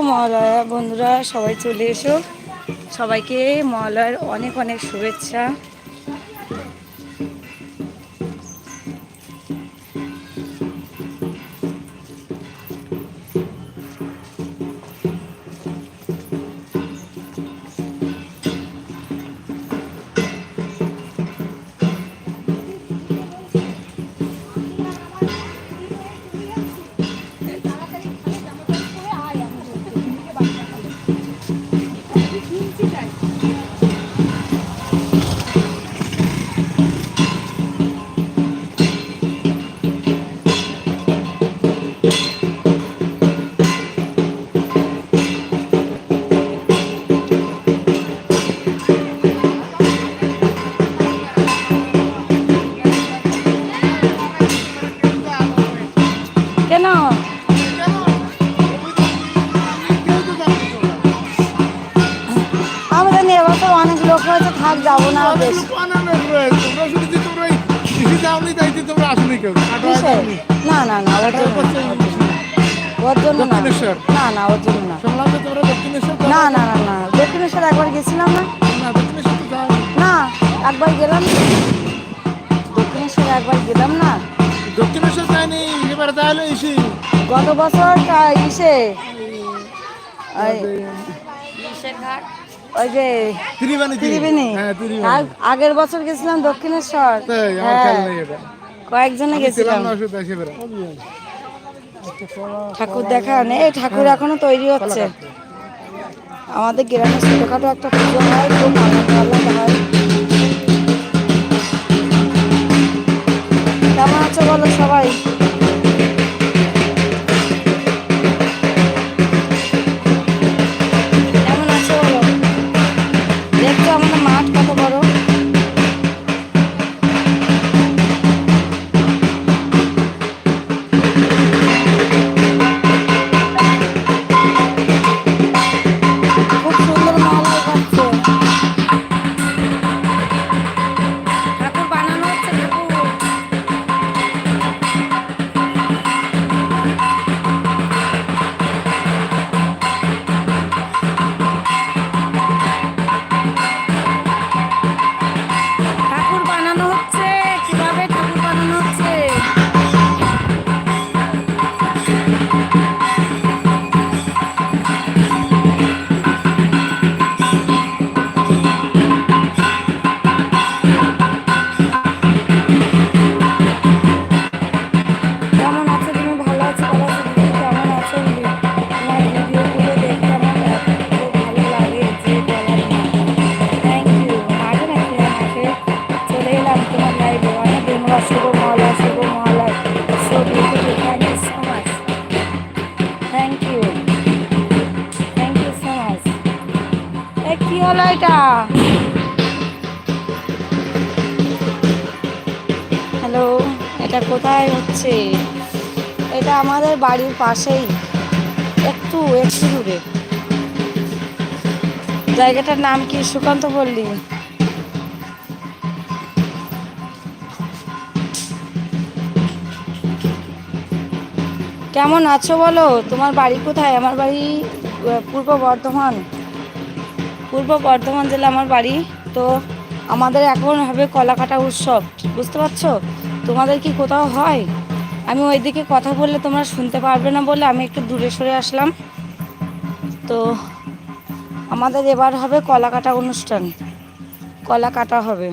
মহালয়া। বন্ধুরা সবাই চলে এসো। সবাইকে মহালয়ার অনেক অনেক শুভেচ্ছা। লোক থাক যাব না বেশি। কিসে? না না না ওর জন্য ওর জন্য না। দক্ষিণেশ্বর? না না ওর জন্য না। না না না না দক্ষিণেশ্বর একবার গেছিলাম না? না একবার গেলাম। দক্ষিণেশ্বর একবার গেলাম না। দক্ষিণেশ্বর যায়নি এবার তাহলে এসি। গত বছর ইসে ওই ওই যে ত্রিবাণী হ্যাঁ আগের বছর গেছিলাম দক্ষিণেশ্বর। হ্যাঁ। কয়েকজনে গেছিলাম। ঠাকুর দেখা নেই এই ঠাকুর এখনও তৈরি হচ্ছে। আমাদের গ্রামে ছোটখাটো একটা পুজো হয় খুব আনন্দ আনন্দ হয়। কেমন আছো বলো সবাই? মাঠ কত এটা? হ্যালো এটা কোথায় হচ্ছে? এটা আমাদের বাড়ির পাশেই। একটু একটু দূরে। জায়গাটার নাম কি? সুকান্ত পল্লী কেমন আছো বলো? তোমার বাড়ি কোথায়? আমার বাড়ি পূর্ব বর্ধমান। পূর্ব বর্ধমান জেলা আমার বাড়ি। তো আমাদের এখন হবে কলাকাটা উৎসব, বুঝতে পারছ? তোমাদের কি কোথাও হয়? আমি ওইদিকে কথা বললে তোমরা শুনতে পারবে না বলে আমি একটু দূরে সরে আসলাম। তো আমাদের এবার হবে কলাকাটা অনুষ্ঠান। কলা কাটা হবে।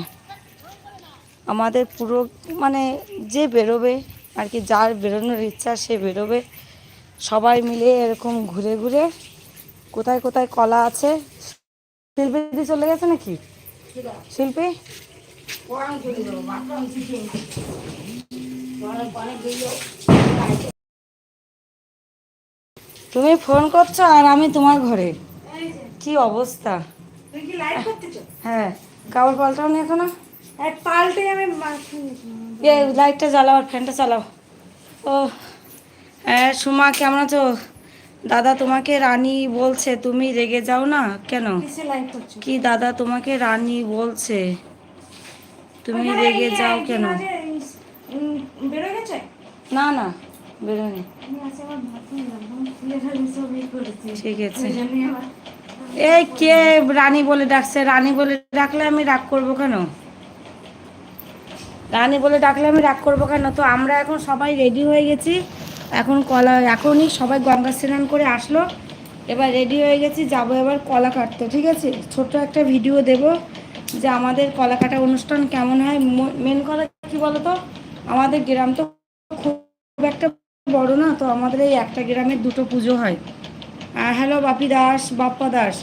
আমাদের পুরো মানে যে বেরোবে আর কি, যার বেরোনোর ইচ্ছা সে বেরোবে। সবাই মিলে এরকম ঘুরে ঘুরে কোথায় কোথায় কলা আছে শিল্পী দিদি চলে গেছে নাকি? শিল্পী? তুমি ফোন করছ আর আমি তোমার ঘরে। কি অবস্থা? হ্যাঁ কাপড় পাল্টাও নি এখনও? পাল্টে আমি লাইটটা জ্বালাও আর ফ্যানটা চালাও। ও হ্যাঁ সুমা কেমন আছো? দাদা তোমাকে রানী বলছে তুমি রেগে যাও না? কেন? কি দাদা তোমাকে রানী বলছে? তুমি রেগে যাও কেন? না না করেছি। ঠিক আছে। এই কে রানী বলে ডাকছে? রানী বলে ডাকলে আমি রাগ করব কেন? রানী বলে ডাকলে আমি রাগ করব কেন? তো আমরা এখন সবাই রেডি হয়ে গেছি। এখন কলা, এখনই সবাই গঙ্গা স্নান করে আসলো। এবার রেডি হয়ে গেছি, যাব এবার কলা কাটতে, ঠিক আছে? ছোট্ট একটা ভিডিও দেব যে আমাদের কলা কাটা অনুষ্ঠান কেমন হয়। মেন কথা কি বলতো? আমাদের গ্রাম তো খুব একটা বড় না, তো আমাদের এই একটা গ্রামের দুটো পুজো হয়। হ্যালো, বাপি দাস, বাপ্পা দাস।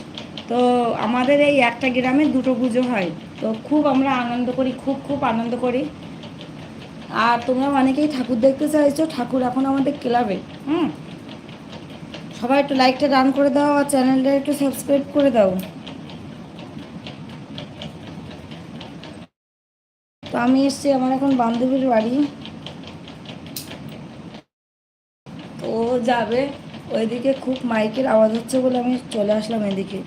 তো আমাদের এই একটা গ্রামে দুটো পুজো হয়। তো খুব আমরা আনন্দ করি, খুব খুব আনন্দ করি। আর তোমরা অনেকেই ঠাকুর দেখতে চাইছো, ঠাকুর এখন আমাদের ক্লাবে, হুম? সবাই একটু লাইকটা ডান করে দাও আর চ্যানেলটা একটু সাবস্ক্রাইব করে দাও। তো আমি এসছি আমার এখন বান্ধবীর বাড়ি। তো ও যাবে, ওইদিকে খুব মাইকের আওয়াজ হচ্ছে বলে আমি চলে আসলাম এদিকে।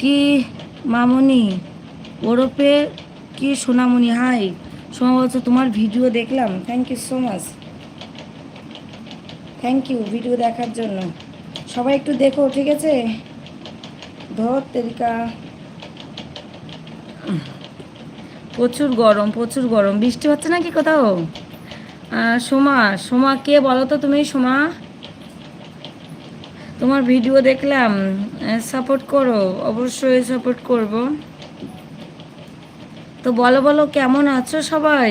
কি, মামনি? ওরপে কি সোনামণি? হাই, সোমা বলছে, তোমার ভিডিও দেখলাম। Thank you so much thank you video দেখার জন্য। সবাই একটু দেখো, ঠিক আছে? ধর তেরিকা প্রচুর গরম প্রচুর গরম। বৃষ্টি হচ্ছে নাকি কোথাও? সোমা সোমা কে বলো তো তুমি, সোমা? তোমার ভিডিও দেখলাম। সাপোর্ট করো, অবশ্যই সাপোর্ট করব। তো বলো বলো, কেমন আছো সবাই?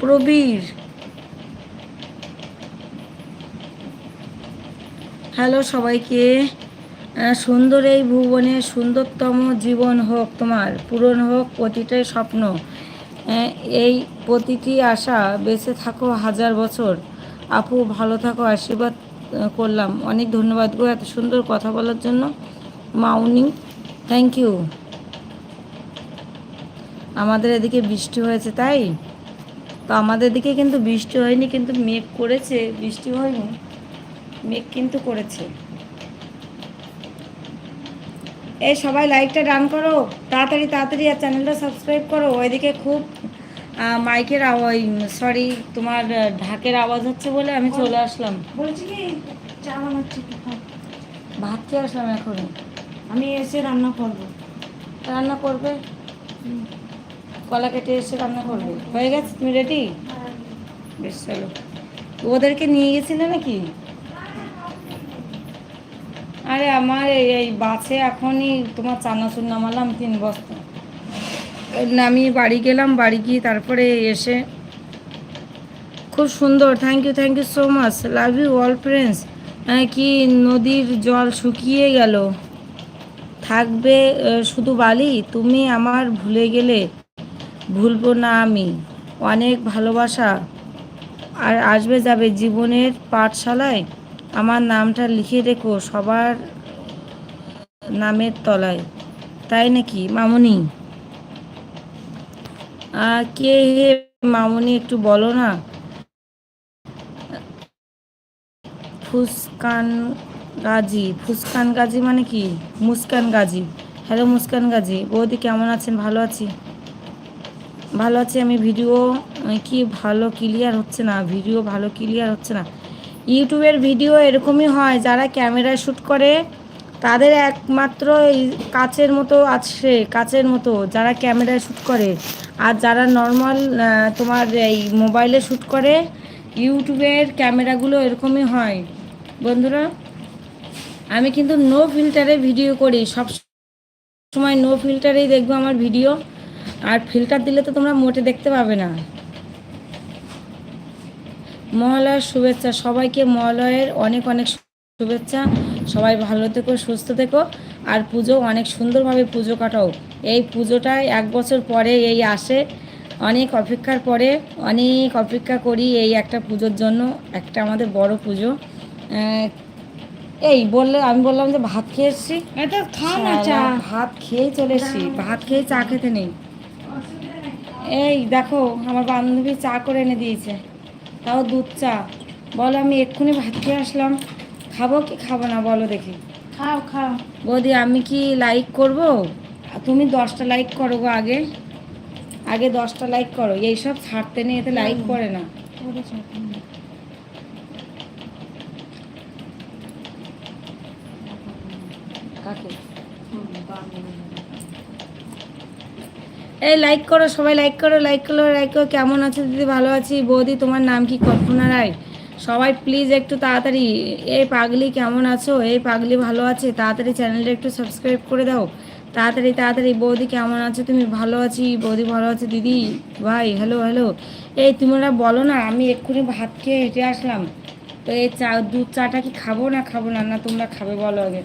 প্রবীর। হ্যালো সবাইকে। সুন্দর এই ভুবনে সুন্দরতম জীবন হোক তোমার, পূরণ হোক প্রতিটাই স্বপ্ন। এই প্রতিটি আশা বেঁচে থাকো হাজার বছর। আপু, ভালো থাকো, আশীর্বাদ করলাম। অনেক ধন্যবাদ গো এত সুন্দর কথা বলার জন্য। মাউনি থ্যাংক ইউ আমাদের এদিকে বৃষ্টি হয়েছে তাই? তো আমাদের দিকে কিন্তু বৃষ্টি হয়নি কিন্তু মেঘ করেছে। বৃষ্টি হয়নি মেঘ কিন্তু করেছে। এই সবাই লাইকটা ডান করো। তাড়াতাড়ি তাড়াতাড়ি আর চ্যানেলটা সাবস্ক্রাইব করো। ওইদিকে খুব মাইকের আওয়াজ সরি তোমার ঢাকের আওয়াজ হচ্ছে বলে আমি চলে আসলাম। বলছি কি চা বানাচ্ছি ভাত খেয়ে আসলাম এখন আমি এসে রান্না করব। রান্না করবে? কলা কেটে এসে রান্না করবে। হয়ে গেছে? তুমি রেডি বেশ, চলো। ওদেরকে নিয়ে গেছিলে নাকি? আরে আমার এই বাসে এখনই তোমার চানাচুর নামালাম তিন বস্তা। নামিয়ে বাড়ি গেলাম, বাড়ি গিয়ে তারপরে এসে খুব সুন্দর। Thank you thank you so much love you all friends কি নদীর জল শুকিয়ে গেল। থাকবে শুধু বালি? তুমি আমার ভুলে গেলে ভুলবো না আমি। অনেক ভালোবাসা। আর আসবে যাবে জীবনের পাঠশালায়। আমার নামটা লিখে রেখো সবার নামের তলায়। তাই নাকি, মামুনি? কে হে মামুনি, একটু বলো না। ফুসকান গাজী। ফুসকান গাজী মানে কি? মুস্কান গাজী। হ্যালো, মুস্কান গাজী। বৌদি কেমন আছেন? ভালো আছি। ভালো আছি, আমি ভিডিও কি ভালো ক্লিয়ার হচ্ছে না ভিডিও ভালো ক্লিয়ার হচ্ছে না। ইউটিউবের ভিডিও এরকমই হয়, যারা ক্যামেরায় শ্যুট করে, তাদের একমাত্র কাচের মতো আছে, কাচের মতো, যারা ক্যামেরায় শ্যুট করে। আর যারা নর্মাল তোমার এই মোবাইলে শ্যুট করে, ইউটিউবের ক্যামেরাগুলো এরকমই হয়। বন্ধুরা, আমি কিন্তু নো ফিল্টারে ভিডিও করি, সব সময় নো ফিল্টারেই দেখব আমার ভিডিও আর ফিল্টার দিলে তো তোমরা মোটে দেখতে পাবে না। মহালয়ার শুভেচ্ছা সবাইকে মহালয়ের অনেক অনেক শুভেচ্ছা সবাই ভালো থেকো সুস্থ থেকো আর পুজো অনেক সুন্দরভাবে পুজো কাটাও। এই পুজোটায় এক বছর পরে এই আসে অনেক অপেক্ষার পরে অনেক অপেক্ষা করি এই একটা পুজোর জন্য একটা আমাদের বড় পুজো। এই বললে আমি বললাম যে ভাত খেয়ে এসছি। ভাত খেয়েই চলে এসছি ভাত খেয়ে চা খেতে নেই। এই দেখো আমার বান্ধবী চা করে এনে দিয়েছে। তাও দুধ চা। বলো আমি এক্ষুনি ভাত খেয়ে আসলাম। খাব কি খাব না বলো দেখি। খাও খাও। বৌদি আমি কি লাইক করব? তুমি দশটা লাইক করো গো আগে। আগে দশটা লাইক করো। এইসব ছাড়তে নিয়ে এতে লাইক করে না ওরে চাকরি কাকে হুম বান্ধবী এই লাইক করো, সবাই লাইক করো লাইক করো লাইক করো। কেমন আছো দিদি? ভালো আছি। বৌদি, তোমার নাম কি? কল্পনা রায়। সবাই প্লিজ একটু তাড়াতাড়ি, এই পাগলি কেমন আছো? এই পাগলি ভালো আছে? তাড়াতাড়ি চ্যানেলটা একটু সাবস্ক্রাইব করে দাও। তাড়াতাড়ি তাড়াতাড়ি, বৌদি কেমন আছো? তুমি ভালো আছি? বৌদি ভালো আছে? দিদি, ভাই হ্যালো হ্যালো এই তোমরা বলো না, আমি এক্ষুনি ভাত খেয়ে হেঁটে আসলাম। তো এই চা, দুধ চাটা কি খাব না খাব না? না, তোমরা খাবে, বলো আগে।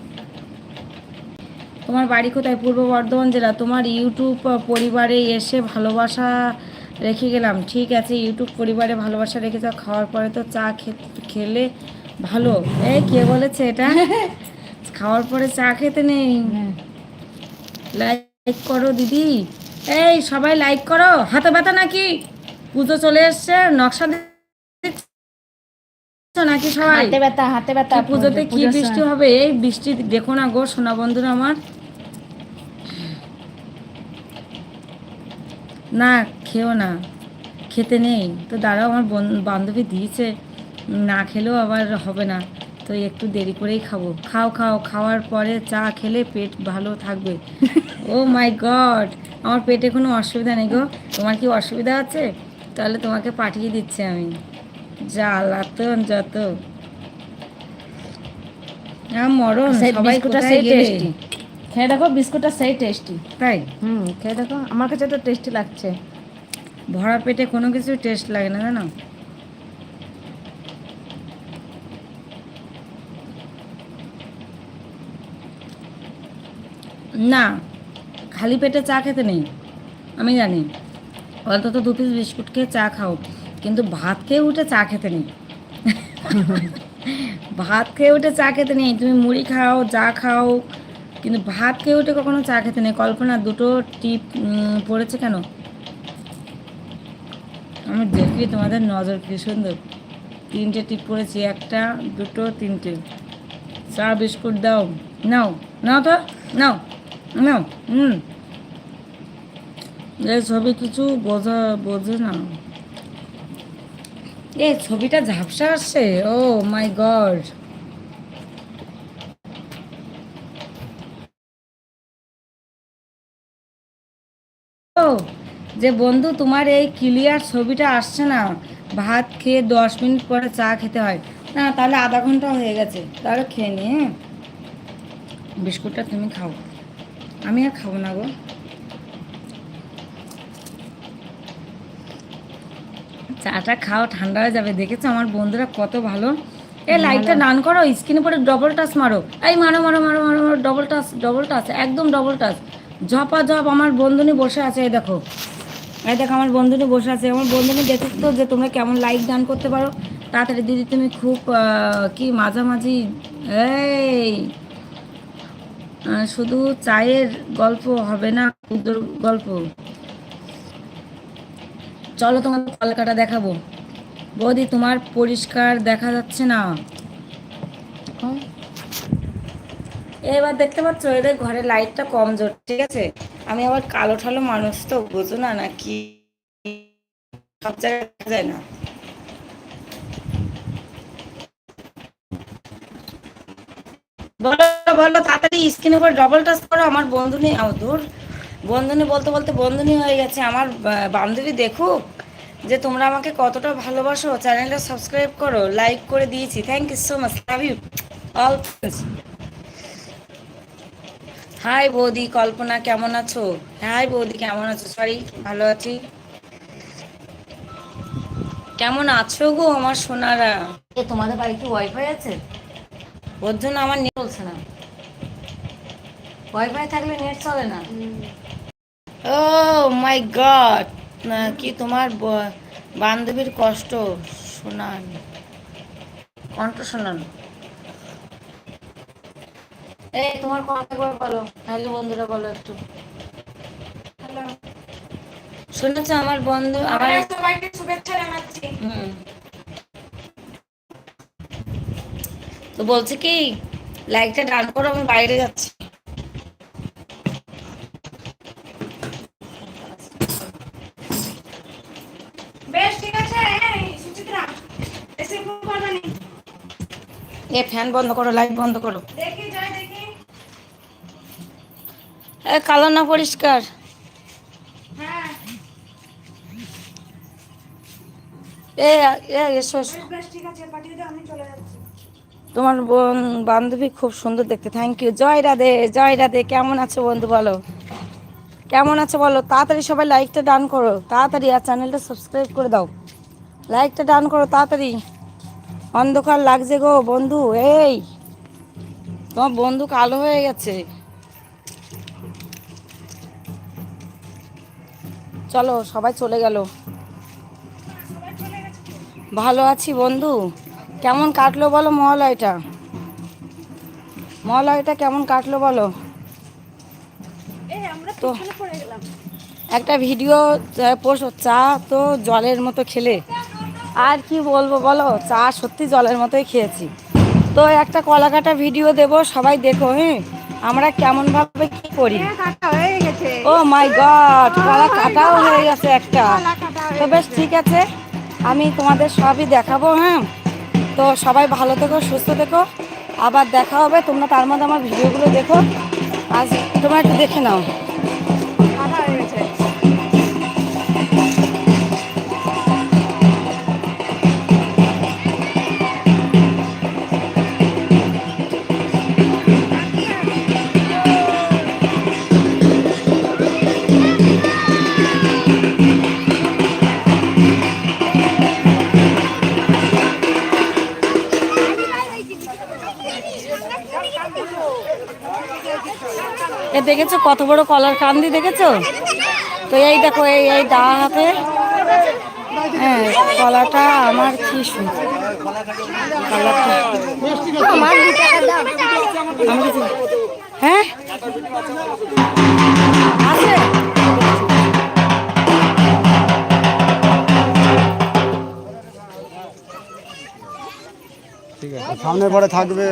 তোমার বাড়ি কোথায়? পূর্ব বর্ধমান জেলা। তোমার ইউটিউব পরিবারে এসে ভালোবাসা রেখে গেলাম। ঠিক আছে ইউটিউব পরিবারে ভালোবাসা রেখে যাও। খাওয়ার পরে তো চা খেলে ভালো। এই কে বলেছে এটা? খাওয়ার পরে চা খেতে নেই। লাইক করো দিদি। এই সবাই লাইক করো। হাতে ব্যথা নাকি? পুজো চলে এসছে। নকশা নাকি সবাই? হাতে ব্যথা হাতে ব্যথা। পুজোতে কি বৃষ্টি হবে? এই বৃষ্টি দেখো না গো সোনা বন্ধুরা আমার। না খেও না। খেতে নেই। তো দাঁড়াও আমার বন- বান্ধবী দিয়েছে। না খেলেও আবার হবে না। তো একটু দেরি করেই খাব। খাও খাও। খাওয়ার পরে চা খেলে পেট ভালো থাকবে। ও মাই গড আমার পেটে কোনো অসুবিধা নেই গো। তোমার কি অসুবিধা আছে? তাহলে তোমাকে পাঠিয়ে দিচ্ছি আমি। জ্বালাতন যত। মরণ সবাই কোথায় খেয়ে দেখো বিস্কুটটা সেই টেস্টি তাই? হুম খেয়ে দেখো আমার কাছে তো টেস্টি লাগছে। ভরা পেটে কোনো কিছু টেস্ট লাগে না জানো? না খালি পেটে চা খেতে নেই আমি জানি। অন্তত দু পিস বিস্কুট খেয়ে চা খাও কিন্তু ভাত খেয়ে উঠে চা খেতে নেই। ভাত খেয়ে উঠে চা খেতে নেই তুমি মুড়ি খাও চা খাও কিন্তু ভাত খেয়ে উঠে কখনো চা খেতে নেই। কল্পনা, দুটো টিপ পড়েছে কেন? আমি দেখি তোমাদের নজর কি সুন্দর। তিনটে টিপ পড়েছি, একটা, দুটো, তিনটে। চা, বিস্কুট দাও। নাও নাও তো, নাও নাও, হুম। ছবি কিছু বোঝা, বোঝে না। এ ছবিটা ঝাপসা আসছে? Oh my God. যে বন্ধু তোমার এই ক্লিয়ার ছবিটা আসছে না। ভাত খেয়ে দশ মিনিট পরে চা খেতে হয়। না তাহলে আধা ঘণ্টা হয়ে গেছে। তাহলে খেয়ে নি হ্যাঁ? বিস্কুটটা তুমি খাও। আমি আর খাব না গো। চাটা খাও ঠান্ডা হয়ে যাবে। দেখেছ আমার বন্ধুরা কত ভালো? এ লাইটটা ডান করো স্ক্রিনে পরে ডবল টাচ মারো। এই মারো মারো মারো মারো মারো ডবল টাচ ডবল টাচ একদম ডবল টাচ ঝপা ঝপ আমার বন্ধুনি বসে আছে, এই দেখো। এই দেখো আমার বন্ধুনি বসে আছে। আমার বন্ধুনি দেখে তো যে তোমরা কেমন লাইক দান করতে পারো। তাড়াতাড়ি দিদি, তুমি খুব কি মাঝামাঝি, এই। শুধু চায়ের গল্প হবে না উদ্যোর গল্প। চলো তোমার কলকাটা দেখাবো। বৌদি, তোমার পরিষ্কার দেখা যাচ্ছে না। এবার দেখতে পাচ্ছ, এদের ঘরে লাইটটা কম জোর ঠিক আছে? আমি আবার কালো ঠালো মানুষ তো, বোঝো না নাকি সব জায়গায় যায় না। বলো বলো, তাড়াতাড়ি স্ক্রিনের উপর ডবল টাচ করো, আমার বন্ধু নেই আমার দূর। বন্ধুনি বলতে বলতে বন্ধুনি হয়ে গেছে। আমার বান্ধবী দেখুক যে তোমরা আমাকে কতটা ভালোবাসো। চ্যানেলটা সাবস্ক্রাইব করো লাইক করে দিয়েছি। Thank you so much love you all hi বৌদি। কল্পনা কেমন আছো? হাই বৌদি কেমন আছো? সরি ভালো আছি। কেমন আছো গো আমার সোনারা? এ তোমাদের বাড়ি কি ওয়াইফাই আছে? ওর জন্য আমার নেট চলছে না। ওয়াইফাই থাকলে নেট চলে না। ও মাই গড কি তোমার বান্ধবীর কষ্ট? শোনান। কণ্ঠ শোনান। এই তোমার কথা করে বলো বন্ধুরা বলো একটু। শুনেছো আমার বন্ধু আমার সবাইকে শুভেচ্ছা জানাচ্ছি। তো বলছে কি লাইটটা ডান করো আমি বাইরে যাচ্ছি। বেশ এ ফ্যান বন্ধ করো লাইট বন্ধ করো। দেখি। আমি চলে যাচ্ছি তোমার বোন, বান্ধবী খুব সুন্দর দেখতে। থ্যাংক ইউ জয় রাধে জয় রাধে। কেমন আছো বন্ধু বলো? কেমন আছো বলো? তাড়াতাড়ি সবাই লাইকটা ডান করো। তাড়াতাড়ি আর চ্যানেলটা সাবস্ক্রাইব করে দাও। লাইকটা ডান করো তাড়াতাড়ি। অন্ধকার লাগছে গো বন্ধু। এই, তোমার বন্ধু কালো হয়ে গেছে। চলো সবাই চলে গেল। ভালো আছি বন্ধু। কেমন কাটলো বলো মহালয়টা? মহালয়টা কেমন কাটলো বলো? তো একটা ভিডিও পোস্ট চা তো জলের মতো খেলে। আর কি বলব বলো চা সত্যি জলের মতোই খেয়েছি। তো একটা কলা কাটা ভিডিও দেবো সবাই দেখো হ্যাঁ? আমরা কেমন ভাবে কি করি? হয়ে ও মাই গড কলা কাটাও হয়ে গেছে একটা। তো বেশ ঠিক আছে। আমি তোমাদের সবই দেখাবো হ্যাঁ? তো সবাই ভালো থেকো সুস্থ থেকো। আবার দেখা হবে তোমরা তার মধ্যে আমার ভিডিওগুলো দেখো। আজ তোমরা একটু দেখে নাও। কত বড় কলার কান্দি দেখেছ? তো এই দেখো, এই এই দা হাতে। হ্যাঁ কলাটা আমার সুন্দর কলাটা হ্যাঁ আছে পরে থাকবে।